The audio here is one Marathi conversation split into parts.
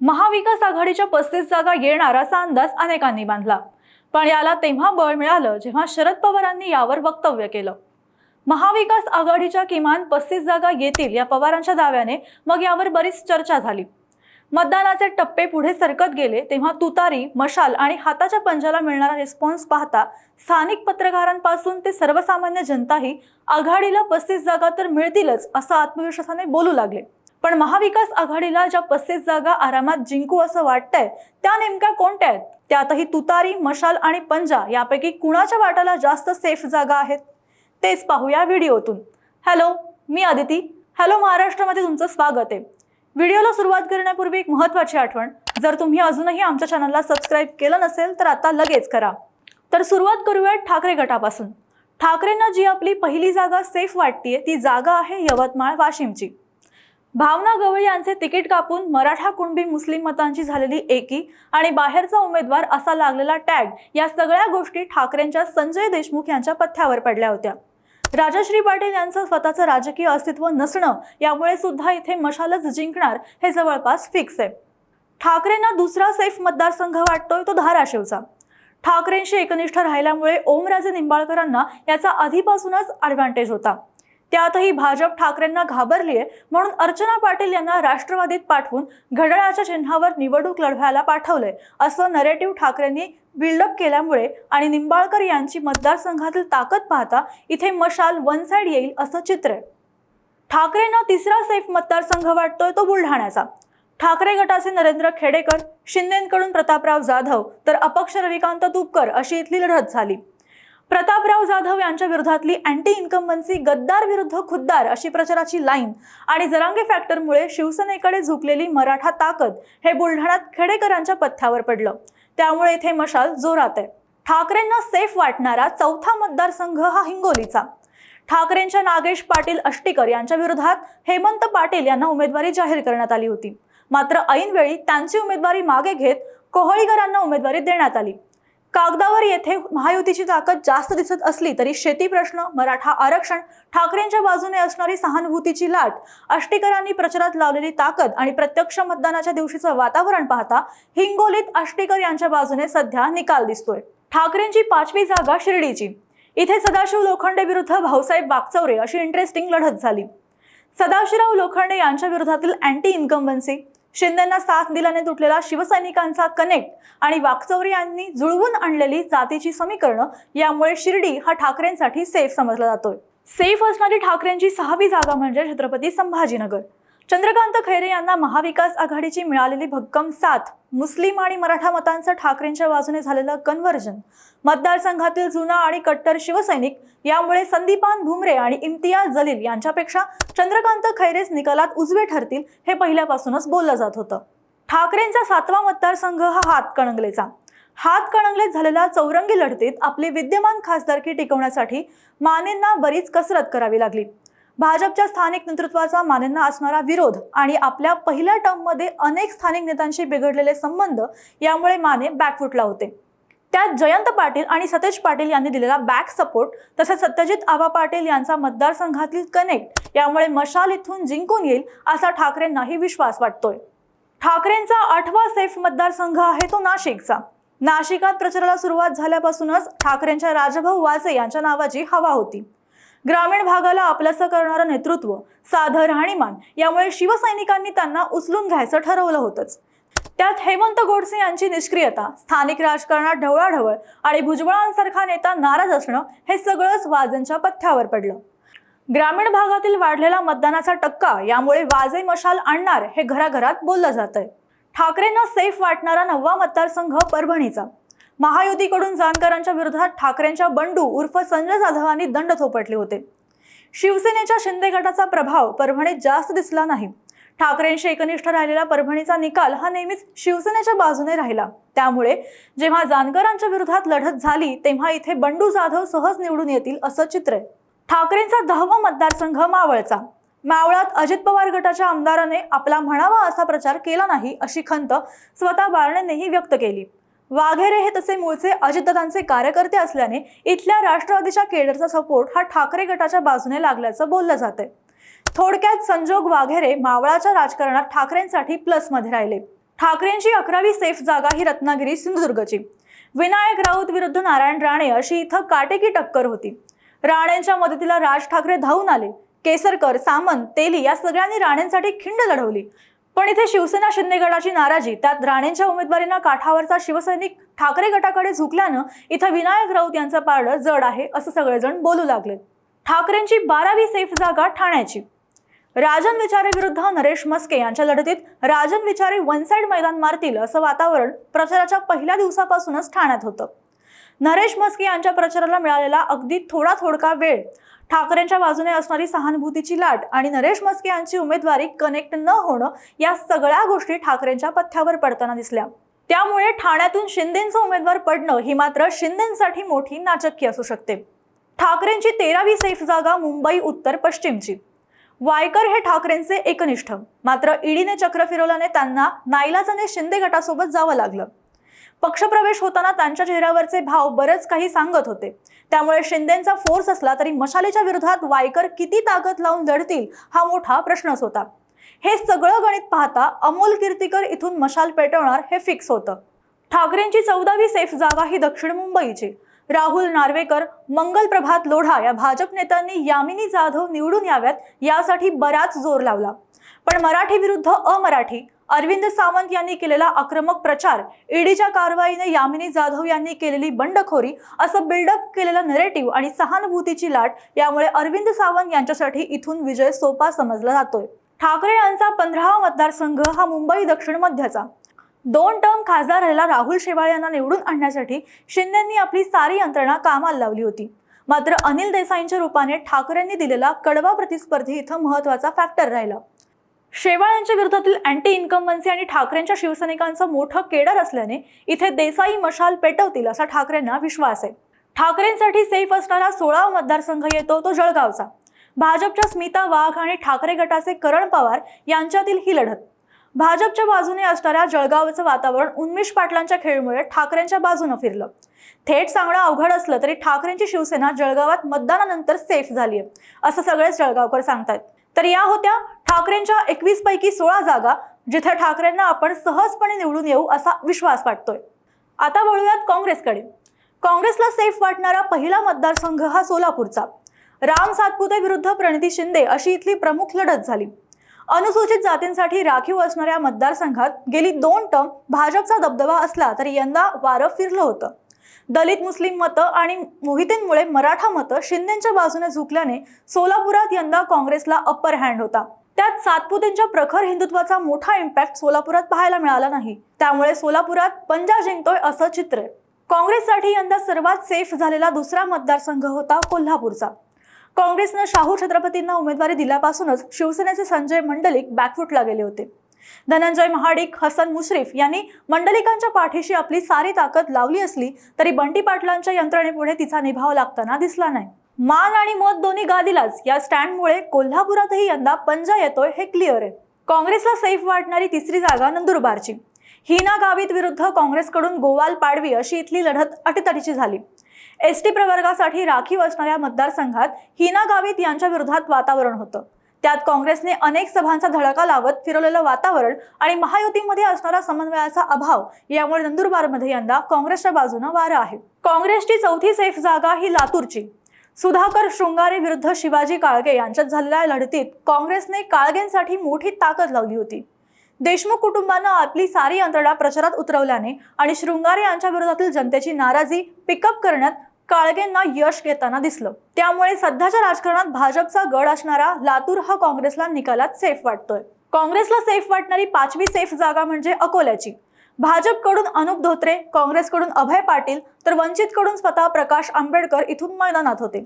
महाविकास आघाडीच्या पस्तीस जागा येणार असा अंदाज अनेकांनी बांधला. पण याला तेव्हा बळ मिळालं जेव्हा शरद पवारांनी यावर वक्तव्य केलं. महाविकास आघाडीच्या किमान पस्तीस जागा येतील या पवारांच्या दाव्याने मग यावर बरीच चर्चा झाली. मतदानाचे टप्पे पुढे सरकत गेले तेव्हा तुतारी मशाल आणि हाताच्या पंजाला मिळणारा रिस्पॉन्स पाहता स्थानिक पत्रकारांपासून ते सर्वसामान्य जनताही आघाडीला पस्तीस जागा तर मिळतीलच असं आत्मविश्वासाने बोलू लागले. पण महाविकास आघाडीला ज्या पस्तीस जागा आरामात जिंकू असं वाटतंय त्या नेमक्या कोणत्या आहेत? त्यातही तुतारी मशाल आणि पंजा यापैकी कुणाच्या वाटाला जास्त सेफ जागा आहेत? तेच पाहूया व्हिडिओतून. हॅलो मी अदिती हॅलो महाराष्ट्रामध्ये तुमचं स्वागत आहे. व्हिडिओला सुरुवात करण्यापूर्वी एक महत्त्वाची आठवण. जर तुम्ही अजूनही आमच्या चॅनलला सबस्क्राईब केलं नसेल तर आता लगेच करा. तर सुरुवात करूया ठाकरे गटापासून. ठाकरेंना जी आपली पहिली जागा सेफ वाटतीये ती जागा आहे यवतमाळ वाशिमची. भावना गवळी यांचे तिकीट कापून मराठा कुणबी मुस्लिम मतांची झालेली एकी आणि बाहेरचा उमेदवार असा लागलेला टॅग या सगळ्या गोष्टी ठाकरेंच्या संजय देशमुख यांच्या पथ्यावर पडल्या होत्या. राजश्री पाटील यांचं स्वतःचं राजकीय अस्तित्व नसणं यामुळे सुद्धा इथे मशालच जिंकणार हे जवळपास फिक्स आहे. ठाकरेंना दुसरा सेफ मतदारसंघ वाटतोय तो धाराशिवचा. ठाकरेंशी एकनिष्ठ राहिल्यामुळे ओमराजे निंबाळकरांना याचा आधीपासूनच ॲडव्हान्टेज होता. त्यातही भाजप ठाकरेंना घाबरलीये म्हणून अर्चना पाटील यांना राष्ट्रवादीत पाठवून घड्याळाच्या चिन्हावर निवडणूक लढवायला पाठवलंय. असं नरेटिव्ह ठाकरेंनी बिल्डअप केल्यामुळे आणि निंबाळकर यांची मतदारसंघातील ताकद पाहता इथे मशाल वन साईड येईल असं चित्र आहे. ठाकरेंना तिसरा सेफ मतदारसंघ वाटतोय तो बुलढाण्याचा. ठाकरे गटाचे नरेंद्र खेडेकर शिंदेकडून प्रतापराव जाधव तर अपक्ष रविकांत तुपकर अशी इथली लढत झाली. प्रतापराव जाधव यांच्या विरोधातली अँटी इन्कम्बन्सी गद्दार विरुद्ध खुद्दार अशी प्रचाराची लाईन आणि जरांगे फॅक्टरमुळे शिवसेनेकडे झुकलेली मराठा ताकद हे बुलढाण्यात खेडेकरांच्या पथ्यावर पडलं. त्यामुळे इथे मशाल जोरात आहे. ठाकरेंना सेफ वाटणारा चौथा मतदारसंघ हा हिंगोलीचा. ठाकरेंच्या नागेश पाटील अष्टीकर यांच्या विरोधात हेमंत पाटील यांना उमेदवारी जाहीर करण्यात आली होती. मात्र ऐनवेळी त्यांची उमेदवारी मागे घेत कोहळीकरांना उमेदवारी देण्यात आली. कागदावर येथे महायुतीची ताकद जास्त दिसत असली तरी शेती प्रश्न मराठा आरक्षण ठाकरेंच्या बाजूने असणारी सहानुभूतीची लाट आष्टीकरांनी प्रचारात लावलेली ताकद आणि प्रत्यक्ष मतदानाच्या दिवशीचं वातावरण पाहता हिंगोलीत आष्टीकर यांच्या बाजूने सध्या निकाल दिसतोय. ठाकरेंची पाचवी जागा शिर्डीची. इथे सदाशिव लोखंडे विरुद्ध भाऊसाहेब वागचौरे अशी इंटरेस्टिंग लढत झाली. सदाशिवराव लोखंडे यांच्या विरोधातील अँटी इन्कम्बन्सी शिंदेना साथ दिल्याने तुटलेला शिवसैनिकांचा कनेक्ट आणि वाकचौरे यांनी जुळवून आणलेली जातीची समीकरणं यामुळे शिर्डी हा ठाकरेंसाठी सेफ समजला जातोय. सेफ असणारी ठाकरेंची सहावी जागा म्हणजे छत्रपती संभाजीनगर. चंद्रकांत खैरे यांना महाविकास आघाडीची मिळालेली भक्कम साथ मुस्लिम आणि मराठा मतांचं ठाकरेंच्या बाजूने झालेलं कन्व्हर्जन मतदारसंघातील जुना आणि कट्टर शिवसैनिक यामुळे संदीपान भुमरे आणि इम्तियाज जलील यांच्यापेक्षा चंद्रकांत खैरेच निकालात उजवे ठरतील हे पहिल्यापासूनच बोललं जात होतं. ठाकरेंचा सातवा मतदारसंघ हा हातकणंगलेचा हातकणंगलेत झालेल्या चौरंगी लढतीत आपली विद्यमान खासदारकी टिकवण्यासाठी मानेंना बरीच कसरत करावी लागली. भाजपच्या स्थानिक नेतृत्वाचा मानेंना असणारा विरोध आणि आपल्या पहिल्या टर्ममध्ये अनेक स्थानिक नेत्यांशी बिघडलेले संबंध यामुळे माने बॅकफुटला होते. त्यात जयंत पाटील आणि सतेज पाटील यांनी दिलेला बॅक सपोर्ट तसेच सत्यजित आबा पाटील यांचा मतदारसंघातील कनेक्ट यामुळे मशाल इथून जिंकून येईल असा ठाकरेंनाही विश्वास वाटतोय. ठाकरेंचा आठवा सेफ मतदारसंघ आहे तो नाशिकचा. नाशिकात प्रचाराला सुरुवात झाल्यापासूनच ठाकरेंच्या राजभाऊ वाजे यांच्या नावाची हवा होती. ग्रामीण भागाला आपलंसं करणारं नेतृत्व साधं राहणीमान यामुळे शिवसैनिकांनी त्यांना उचलून घ्यायचं ठरवलं होतंच. त्यात हेमंत गोडसे यांची निष्क्रियता स्थानिक राजकारणात ढवळाढवळ आणि भुजबळांसारखा नेता नाराज असणं हे सगळंच वाजेंच्या पथ्यावर पडलं. ग्रामीण भागातील वाढलेला मतदानाचा टक्का यामुळे वाजे मशाल आणणार हे घराघरात बोललं जात आहे ठाकरेंना सेफ वाटणारा नववा मतदारसंघ परभणीचा. महायुतीकडून जानकरांच्या विरोधात ठाकरेंच्या बंडू उर्फ संजय जाधवांनी दंड थोपटले होते. शिवसेनेच्या शिंदे गटाचा प्रभाव परभणीत जास्त दिसला नाही. ठाकरेंशी एकनिष्ठ राहिलेला परभणीचा निकाल हा नेहमीच शिवसेनेच्या बाजूने राहिला. त्यामुळे जेव्हा जानकरांच्या विरोधात लढत झाली तेव्हा इथे बंडू जाधव सहज निवडून येतील असं चित्र आहे. ठाकरेंचा दहावा मतदारसंघ मावळचा. मावळात अजित पवार गटाच्या आमदाराने आपला म्हणावा असा प्रचार केला नाही अशी खंत स्वतः बारणेनेही व्यक्त केली. वाघेरे हे तसे मूळचे अजितदादांचे कार्यकर्ते असल्याने इथल्या राष्ट्रवादीच्या केडरचा सपोर्ट हा ठाकरे गटाच्या बाजूने लागल्याचं बोललं जाते थोडक्यात संजोग वाघेरे मावळाच्या राजकारणात ठाकरेंसाठी प्लसमध्ये राहिले. ठाकरेंची अकरावी सेफ जागा ही रत्नागिरी सिंधुदुर्गची. विनायक राऊत विरुद्ध नारायण राणे अशी इथं काटेकी टक्कर होती. राणेंच्या मदतीला राज ठाकरे धावून आले. केसरकर सामंत तेली या सगळ्यांनी राणेंसाठी खिंड लढवली. पण इथे शिवसेना शिंदे गटाची नाराजी त्यात राणेंच्या उमेदवारीनं काठावरचा शिवसैनिक ठाकरे गटाकडे झुकल्यानं इथं विनायक राऊत यांचं पारडं जड आहे असं सगळेजण बोलू लागले. ठाकरेंची बारावी सेफ जागा ठाण्याची. राजन विचारे विरुद्ध नरेश मस्के यांच्या लढतीत राजन विचारे वन साइड मैदान मारतील असं वातावरण प्रचाराच्या पहिल्या दिवसापासूनच ठाण्यात होतं. नरेश मस्के यांच्या प्रचाराला मिळालेला अगदी थोडा थोडका वेळ ठाकरेंच्या बाजूने असणारी सहानुभूतीची लाट आणि नरेश मस्के यांची उमेदवारी कनेक्ट न होणं या सगळ्या गोष्टी ठाकरेंच्या पथ्यावर पडताना दिसल्या. त्यामुळे ठाण्यातून शिंदेचा उमेदवार पडणं ही मात्र शिंदेसाठी मोठी नाचक्की असू शकते. ठाकरेंची तेरावी सेफ जागा मुंबई उत्तर पश्चिमची. वायकर हे ठाकरेंचे एकनिष्ठ. मात्र ईडीने चक्र फिरवल्याने त्यांना नाईलाजाने शिंदे गटासोबत जावं लागलं. पक्षप्रवेश होताना त्यांच्या चेहऱ्यावरचे भाव बरेच काही सांगत होते. त्यामुळे शिंदेचा फोर्स असला तरी मशालेच्या विरोधात वायकर किती ताकद लावून लढतील हा मोठा प्रश्नच होता. हे सगळं गणित पाहता अमोल कीर्तीकर इथून मशाल पेटवणार हे फिक्स होतं. ठाकरेंची चौदावी सेफ जागा ही दक्षिण मुंबईची. राहुल नार्वेकर मंगल प्रभात लोढा या भाजप नेत्यांनी यामिनी जाधव निवडून याव्यात यासाठी बराच जोर लावला. पण मराठी विरुद्ध अमराठी अरविंद सावंत यांनी केलेला आक्रमक प्रचार ईडीच्या कारवाईने यामिनी जाधव यांनी केलेली बंडखोरी असं बिल्डअप केलेलं नरेटिव्ह आणि सहानुभूतीची लाट यामुळे अरविंद सावंत यांच्यासाठी इथून विजय सोपा समजला जातोय. ठाकरे यांचा पंधरावा मतदारसंघ हा मुंबई दक्षिण मध्याचा. दोन टर्म खासदार राहिला राहुल शेवाळे यांना निवडून आणण्यासाठी शिंदेंनी आपली सारी यंत्रणा कामाला लावली होती. मात्र अनिल देसाईंच्या रूपाने ठाकरेंनी दिलेला कडवा प्रतिस्पर्धी इथं महत्त्वाचा फॅक्टर राहिला. शेवाळ यांच्या विरोधातील अँटी इन्कम्बन्सी आणि ठाकरेंच्या शिवसैनिकांचं मोठं केडर असल्याने इथे देसाई मशाल पेटवतील असा ठाकरेंना विश्वास आहे. ठाकरेंसाठी सेफ असणारा सोळावा मतदारसंघ येतो तो जळगावचा. भाजपच्या स्मिता वाघ आणि ठाकरे गटाचे करण पवार यांच्यातील ही लढत. भाजपच्या बाजूने असणाऱ्या जळगावचं वातावरण उन्मेष पाटलांच्या खेळीमुळे ठाकरेंच्या बाजूनं फिरलं. थेट सांगणं अवघड असलं तरी ठाकरेंची शिवसेना जळगावात मतदानानंतर सेफ झाली आहे असं सगळेच जळगावकर सांगतात तर या होत्या ठाकरेंच्या एकवीस पैकी सोळा जागा जिथे ठाकरेंना आपण सहजपणे निवडून येऊ असा विश्वास वाटतोय. आता वळूयात काँग्रेसकडे. काँग्रेसला सेफ वाटणारा पहिला मतदारसंघ हा सोलापूरचा. राम सातपुते विरुद्ध प्रणिती शिंदे अशी इथली प्रमुख लढत झाली. अनुसूचित जातींसाठी राखीव असणाऱ्या मतदारसंघात गेली दोन टर्म भाजपचा दबदबा असला तरी यंदा वारं फिरलं होतं. दलित मुस्लिम मतं आणि मोहितेंमुळे मराठा मतं शिंदेच्या बाजूने झुकल्याने सोलापुरात यंदा काँग्रेसला अप्पर हँड होता. त्यात सातपुतेंच्या प्रखर हिंदुत्वाचा मोठा इम्पॅक्ट सोलापुरात पाहायला मिळाला नाही. त्यामुळे सोलापुरात पंजा जिंकतोय असं चित्र. आहे काँग्रेससाठी यंदा सर्वात सेफ झालेला दुसरा मतदारसंघ होता कोल्हापूरचा. काँग्रेसनं शाहू छत्रपतींना उमेदवारी दिल्यापासूनच शिवसेनेचे संजय मंडलिक बॅकफुटला गेले होते. धनंजय महाडिक हसन मुश्रीफ यांनी मंडलिकांच्या पाठीशी आपली सारी ताकद लावली असली तरी बंटी पाटलांच्या यंत्रणेपुढे तिचा निभाव लागताना दिसला नाही. मान आणि मत दोन्ही गादीलाच. या स्टँडमुळे कोल्हापुरातही यंदा पंजा येतोय हे क्लिअर आहे. काँग्रेसला सेफ वाटणारी तिसरी जागा नंदुरबारची. हिना गावित विरुद्ध काँग्रेसकडून गोवाल पाडवी अशी इथली लढत अटीतटीची झाली. एस टी प्रवर्गासाठी राखीव असणाऱ्या मतदारसंघात हिना गावित यांच्या विरोधात वातावरण होतं. त्यात काँग्रेसने अनेक सभांचा धडाका लावत फिरवलेलं वातावरण आणि महायुतीमध्ये असणारा समन्वयाचा अभाव यामुळे नंदुरबारमध्ये यंदा काँग्रेसच्या बाजूनं वारं आहे. काँग्रेसची चौथी सेफ जागा ही लातूरची. सुधाकर शृंगारे विरुद्ध शिवाजी काळगे यांच्यात झालेल्या लढतीत काँग्रेसने काळगेंसाठी मोठी ताकद लावली होती. देशमुख कुटुंबानं आपली सारी यंत्रणा प्रचारात उतरवल्याने आणि शृंगारे यांच्या विरोधातील जनतेची नाराजी पिकअप करण्यात काळगेंना यश घेताना दिसलं. त्यामुळे सध्याच्या राजकारणात भाजपचा गड असणारा लातूर हा काँग्रेसला निकालात सेफ वाटतोय. काँग्रेसला सेफ वाटणारी पाचवी सेफ जागा म्हणजे अकोल्याची. भाजपकडून अनुप धोत्रे काँग्रेसकडून अभय पाटील तर वंचितकडून स्वतः प्रकाश आंबेडकर इथून मैदानात होते.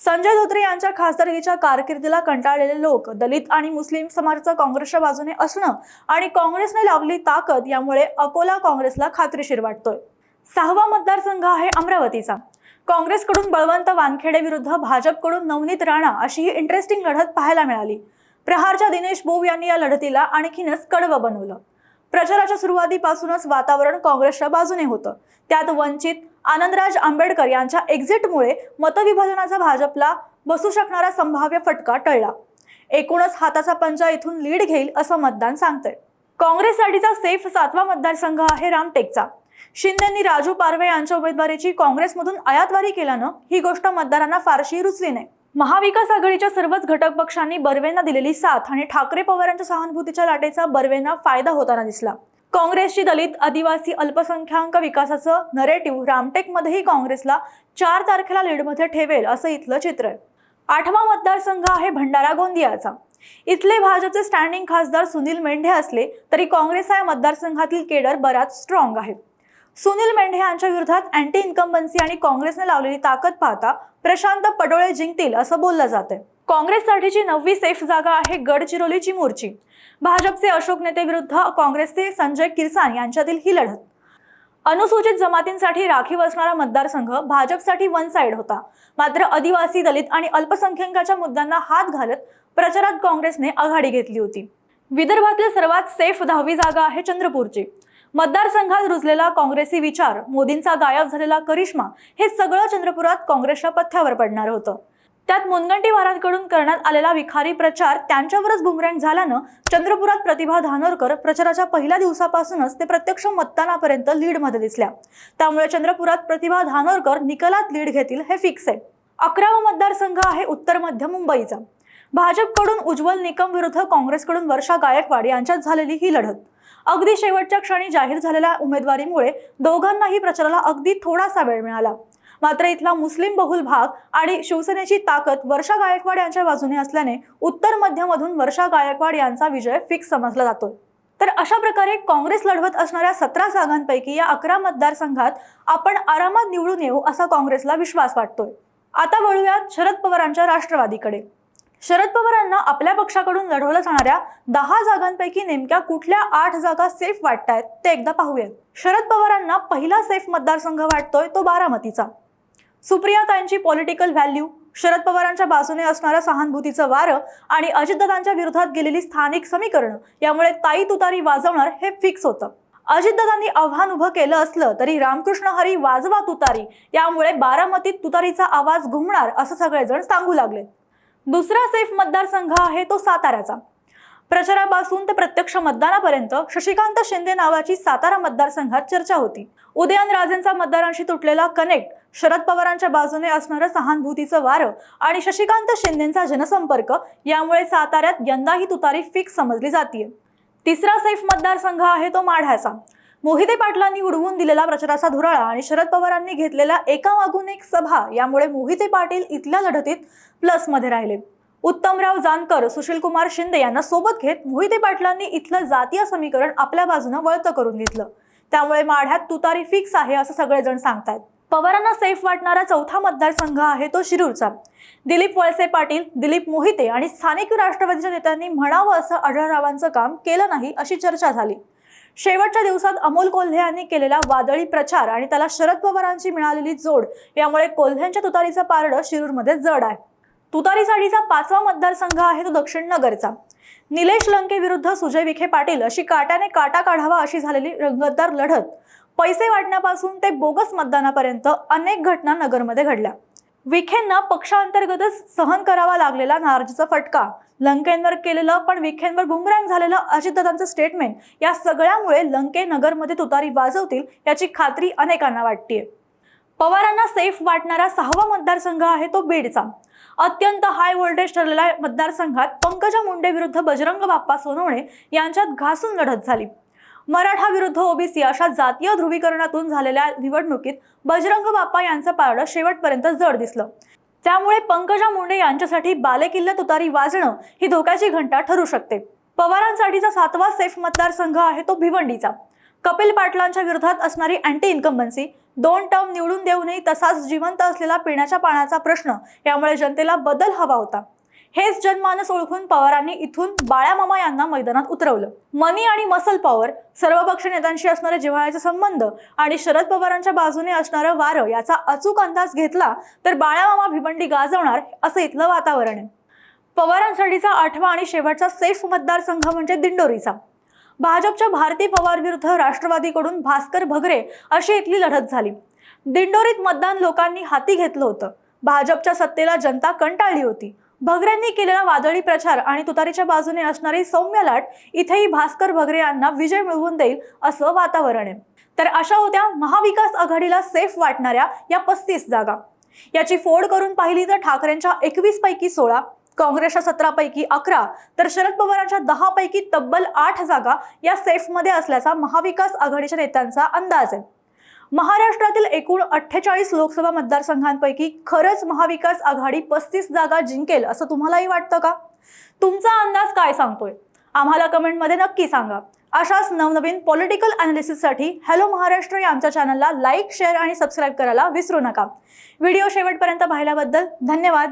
संजय धोत्रे यांच्या खासदारकीच्या कारकिर्दीला कंटाळलेले लोक दलित आणि मुस्लिम समाजाचं काँग्रेसच्या बाजूने असणं आणि काँग्रेसने लावली ताकद यामुळे अकोला काँग्रेसला खात्रीशीर वाटतोय. सहावा मतदारसंघ आहे अमरावतीचा. काँग्रेसकडून बळवंत वानखेडे विरुद्ध भाजपकडून नवनीत राणा अशी ही इंटरेस्टिंग लढत पाहायला मिळाली. प्रहारच्या दिनेश बोव यांनी या लढतीला आणखीनच कडवं बनवलं. प्रचाराच्या सुरुवातीपासूनच वातावरण काँग्रेसच्या बाजूने होतं. त्यात वंचित आनंदराज आंबेडकर यांच्या एक्झिटमुळे मतविभाजनाचा भाजपला बसू शकणारा संभाव्य फटका टळला. एकूणच हाताचा पंजा इथून लीड घेईल असं मतदान सांगतंय. काँग्रेससाठीचा सेफ सातवा मतदारसंघ आहे रामटेकचा. शिंदेंनी राजू पारवे यांच्या उमेदवारीची काँग्रेसमधून आयातवारी केल्यानं ही गोष्ट मतदारांना फारशी रुचली नाही. महाविकास आघाडीच्या सर्वच घटक पक्षांनी बर्वेंना दिलेली साथ आणि ठाकरे पवारांच्या सहानुभूतीच्या लाटेचा बर्वेंना फायदा होताना दिसला. काँग्रेसची दलित आदिवासी अल्पसंख्याक विकासाचं नरेटिव्ह रामटेकमध्येही काँग्रेसला चार तारखेला लीडमध्ये ठेवेल असं इथलं चित्र आहे. आठवा मतदारसंघ आहे भंडारा गोंदियाचा. इथले भाजपचे स्टँडिंग खासदार सुनील मेंढे असले तरी काँग्रेस या मतदारसंघातील केडर बराच स्ट्रॉंग आहे. सुनील मेंढे यांच्या विरोधात अँटी इन्कम्बन्सी आणि काँग्रेसने लावलेली ताकद पाहता प्रशांत पडोळे जिंकतील असं बोललं जातंय. काँग्रेससाठीची नववी सेफ जागा आहे गडचिरोलीची मोर्ची. भाजपचे अशोक नेते विरुद्ध काँग्रेसचे संजय किरसान यांच्यातील ही लढत. अनुसूचित जमातींसाठी राखीव असणारा मतदारसंघ भाजपसाठी वन साइड होता. मात्र आदिवासी दलित आणि अल्पसंख्याकाच्या मुद्द्यांना हात घालत प्रचारात काँग्रेसने आघाडी घेतली होती. विदर्भातील सर्वात सेफ दहावी जागा आहे चंद्रपूरची. मतदारसंघात रुजलेला काँग्रेसी विचार मोदींचा गायब झालेला करिश्मा हे सगळं चंद्रपुरात काँग्रेसच्या पथ्यावर पडणार होतं. त्यात मुनगंटीवारांकडून करण्यात आलेला विखारी प्रचार त्यांच्यावरच बुमरँग झाल्यानं चंद्रपुरात प्रतिभा धानोरकर प्रचाराच्या पहिल्या दिवसापासूनच ते प्रत्यक्ष मतदानापर्यंत लीडमध्ये दिसल्या. त्यामुळे चंद्रपुरात प्रतिभा धानोरकर निकालात लीड घेतील हे फिक्स आहे. अकरावा मतदारसंघ आहे उत्तर मध्य मुंबईचा. भाजपकडून उज्ज्वल निकम विरुद्ध काँग्रेसकडून वर्षा गायकवाड यांच्यात झालेली ही लढत. अगदी शेवटच्या क्षणी जाहीर झालेल्या उमेदवारीमुळे दोघांनाही प्रचाराला अगदी थोडासा वेळ मिळाला. मात्र इथला मुस्लिम बहुल भाग आणि शिवसेनेची ताकद वर्षा गायकवाड यांच्या बाजूने असल्याने उत्तर मध्यमधून वर्षा गायकवाड यांचा विजय फिक्स समजला जातोय. तर अशा प्रकारे काँग्रेस लढवत असणाऱ्या सतरा जागांपैकी या अकरा मतदारसंघात आपण आरामात निवडून येऊ असा काँग्रेसला विश्वास वाटतोय. आता वळूयात शरद पवारांच्या राष्ट्रवादीकडे. शरद पवारांना आपल्या पक्षाकडून लढवल्या जाणाऱ्या दहा जागांपैकी नेमक्या कुठल्या आठ जागा सेफ वाटतायत ते एकदा पाहूयात शरद पवारांना पहिला सेफ मतदारसंघ वाटतोय तो बारामतीचा. सुप्रिया ताईंची पॉलिटिकल व्हॅल्यू शरद पवारांच्या बाजूने असणारं सहानुभूतीचं वारं आणि अजितदादांच्या विरोधात गेलेली स्थानिक समीकरणं यामुळे ताई तुतारी वाजवणार हे फिक्स होतं. अजितदादांनी आव्हान उभं केलं असलं तरी रामकृष्ण हरी वाजवा तुतारी यामुळे बारामतीत तुतारीचा आवाज घुमणार असं सगळेजण सांगू लागले. दुसरा सेफ मतदारसंघ आहे तो साताऱ्याचा. प्रचारापासून ते प्रत्यक्ष मतदानापर्यंत शशिकांत शिंदे नावाची सातारा मतदारसंघात चर्चा होती. उदयनराजेंचा मतदारांशी तुटलेला कनेक्ट शरद पवारांच्या बाजूने असणारं सहानुभूतीचं वारं आणि शशिकांत शिंदेचा जनसंपर्क यामुळे साताऱ्यात यंदाही तुतारी फिक्स समजली जाते तिसरा सेफ मतदारसंघ आहे तो माढ्याचा. मोहिते पाटलांनी उडवून दिलेला प्रचाराचा धुराळा आणि शरद पवारांनी घेतलेल्या एकामागून एक सभा यामुळे मोहिते पाटील इथल्या लढतीत प्लसमध्ये राहिले. उत्तमराव जानकर सुशीलकुमार शिंदे यांना सोबत घेत मोहिते पाटलांनी इथलं जातीय समीकरण आपल्या बाजूनं वळतं करून घेतलं. त्यामुळे माढ्यात तुतारी फिक्स आहे असं सगळेजण सांगतायत. पवारांना सेफ वाटणारा चौथा मतदारसंघ आहे तो शिरूरचा. दिलीप वळसे पाटील दिलीप मोहिते आणि स्थानिक राष्ट्रवादीच्या नेत्यांनी म्हणावं असं आढळरावांचं काम केलं नाही अशी चर्चा झाली. शेवटच्या दिवसात अमोल कोल्हे यांनी केलेला वादळी प्रचार आणि त्याला शरद पवारांची मिळालेली जोड यामुळे कोल्ह्यांच्या तुतारीचं पारडं शिरूरमध्ये जड आहे. तुतारीसाठीचा पाचवा मतदारसंघ आहे तो दक्षिण नगरचा. निलेश लंके विरुद्ध सुजय विखे पाटील अशी काट्याने काटा काढावा अशी झालेली रंगतदार लढत. पैसे वाटण्यापासून ते बोगस मतदानापर्यंत अनेक घटना नगरमध्ये घडल्या. विखेंना पक्षांतर्गतच सहन करावा लागलेला नाराजीचा फटका. लंकेंवर केलेलं पण विखेंवर बुमरांग झालेलं अजितदादांचं स्टेटमेंट या सगळ्यामुळे लंके नगरमध्ये तुतारी वाजवतील याची खात्री अनेकांना वाटतीये. पवारांना सेफ वाटणारा सहावा मतदारसंघ आहे तो बीडचा. अत्यंत हाय व्होल्टेज ठरलेल्या मतदारसंघात पंकजा मुंडे विरुद्ध बजरंग बाप्पा सोनवणे यांच्यात घासून लढत झाली. मराठा विरुद्ध ओबीसी अशा जातीय ध्रुवीकरणातून झालेल्या निवडणुकीत बजरंग बाप्पा यांचं पारडं शेवटपर्यंत जड दिसलं. त्यामुळे पंकजा मुंडे यांच्यासाठी बालेकिल्ल्यात तुतारी वाजणं ही धोक्याची घंटा ठरू शकते. पवारांसाठीचा सातवा सेफ मतदारसंघ आहे तो भिवंडीचा. कपिल पाटलांच्या विरोधात असणारी अँटी इन्कम्बन्सी दोन टर्म निवडून देऊनही तसाच जिवंत असलेला पिण्याच्या पाण्याचा प्रश्न यामुळे जनतेला बदल हवा होता. हेच जनमानस ओळखून पवारांनी इथून बाळामामा यांना मैदानात उतरवलं. मनी आणि मसल पॉवर सर्वपक्ष नेत्यांशी असणारे जिव्हाळ्याचे संबंध आणि शरद पवारांच्या बाजूने असणारं वारं याचा अचूक अंदाज घेतला तर बाळामामा भिवंडी गाजवणार असं इथलं वातावरण आहे. पवारांसाठीचा आठवा आणि शेवटचा सेफ मतदारसंघ म्हणजे दिंडोरीचा. भाजपच्या भारती पवार विरुद्ध राष्ट्रवादीकडून भास्कर भगरे अशी इथली लढत झाली. दिंडोरीत मतदान लोकांनी हाती घेतलं होतं. भाजपच्या सत्तेला जनता कंटाळली होती. भगऱ्यांनी केलेला वादळी प्रचार आणि तुतारीच्या बाजूने असणारी सौम्य लाट इथेही भास्कर भगरे यांना विजय मिळवून देईल असं वातावरण आहे. तर अशा होत्या महाविकास आघाडीला सेफ वाटणाऱ्या या पस्तीस जागा. याची फोड करून पाहिली तर ठाकरेंच्या एकवीस पैकी सोळा काँग्रेसच्या सतरापैकी अकरा तर शरद पवारांच्या दहा पैकी तब्बल आठ जागा या सेफमध्ये असल्याचा महाविकास आघाडीच्या नेत्यांचा अंदाज आहे. महाराष्ट्रातील एकूण अठ्ठेचाळीस लोकसभा मतदारसंघांपैकी खरंच महाविकास आघाडी पस्तीस जागा जिंकेल असं तुम्हालाही वाटतं का? तुमचा अंदाज काय सांगतोय? आम्हाला कमेंटमध्ये नक्की सांगा. अशाच नवनवीन पॉलिटिकल अनालिसिससाठी हॅलो महाराष्ट्र या आमच्या चॅनलला लाईक शेअर आणि सबस्क्राईब करायला विसरू नका. व्हिडिओ शेवटपर्यंत पाहिल्याबद्दल धन्यवाद.